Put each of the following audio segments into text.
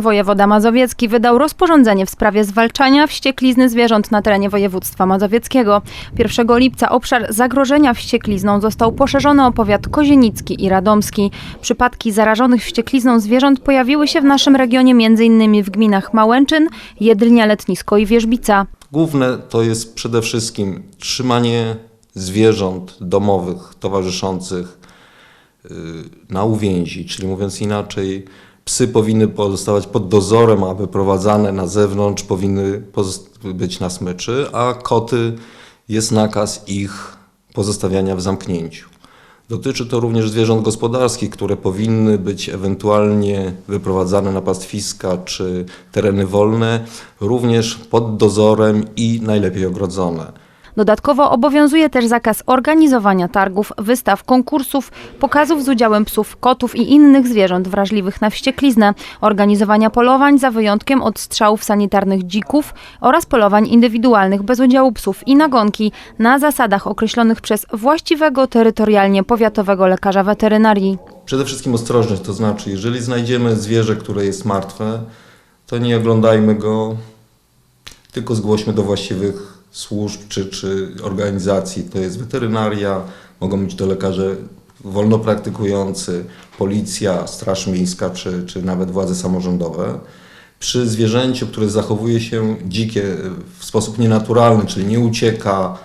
Wojewoda Mazowiecki wydał rozporządzenie w sprawie zwalczania wścieklizny zwierząt na terenie województwa mazowieckiego. 1 lipca obszar zagrożenia wścieklizną został poszerzony o powiat kozienicki i radomski. Przypadki zarażonych wścieklizną zwierząt pojawiły się w naszym regionie m.in. w gminach Małęczyn, Jedlnia, Letnisko i Wierzbica. Główne to jest przede wszystkim trzymanie zwierząt domowych, towarzyszących y, na uwięzi, czyli mówiąc inaczej, psy powinny pozostawać pod dozorem, a wyprowadzane na zewnątrz powinny być na smyczy, a koty jest nakaz ich pozostawiania w zamknięciu. Dotyczy to również zwierząt gospodarskich, które powinny być ewentualnie wyprowadzane na pastwiska czy tereny wolne, również pod dozorem i najlepiej ogrodzone. Dodatkowo obowiązuje też zakaz organizowania targów, wystaw, konkursów, pokazów z udziałem psów, kotów i innych zwierząt wrażliwych na wściekliznę, organizowania polowań za wyjątkiem od strzałów sanitarnych dzików oraz polowań indywidualnych bez udziału psów i nagonki na zasadach określonych przez właściwego terytorialnie powiatowego lekarza weterynarii. Przede wszystkim ostrożność, to znaczy, jeżeli znajdziemy zwierzę, które jest martwe, to nie oglądajmy go, tylko zgłośmy do właściwych służb czy, czy organizacji. To jest weterynaria, mogą być to lekarze wolno praktykujący, policja, straż miejska czy, czy nawet władze samorządowe. Przy zwierzęciu, które zachowuje się dzikie w sposób nienaturalny, czyli nie ucieka,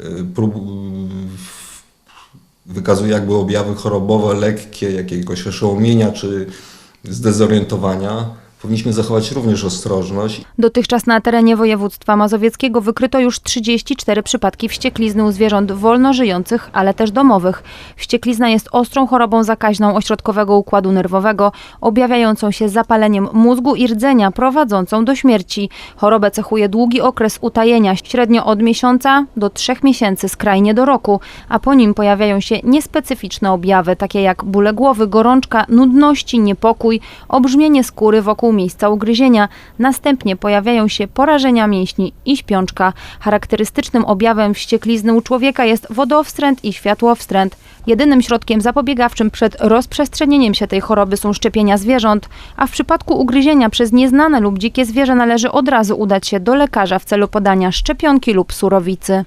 y, prób, wykazuje jakby objawy chorobowe, lekkie, jakiegoś oszołomienia czy zdezorientowania, powinniśmy zachować również ostrożność. Dotychczas na terenie województwa mazowieckiego wykryto już 34 przypadki wścieklizny u zwierząt wolno żyjących, ale też domowych. Wścieklizna jest ostrą chorobą zakaźną ośrodkowego układu nerwowego, objawiającą się zapaleniem mózgu i rdzenia, prowadzącą do śmierci. Chorobę cechuje długi okres utajenia, średnio od miesiąca do trzech miesięcy, skrajnie do roku, a po nim pojawiają się niespecyficzne objawy, takie jak bóle głowy, gorączka, nudności, niepokój, obrzmienie skóry wokół miejsca ugryzienia. Następnie pojawiają się porażenia mięśni i śpiączka. Charakterystycznym objawem wścieklizny u człowieka jest wodowstręt i światłowstręt. Jedynym środkiem zapobiegawczym przed rozprzestrzenieniem się tej choroby są szczepienia zwierząt, a w przypadku ugryzienia przez nieznane lub dzikie zwierzę należy od razu udać się do lekarza w celu podania szczepionki lub surowicy.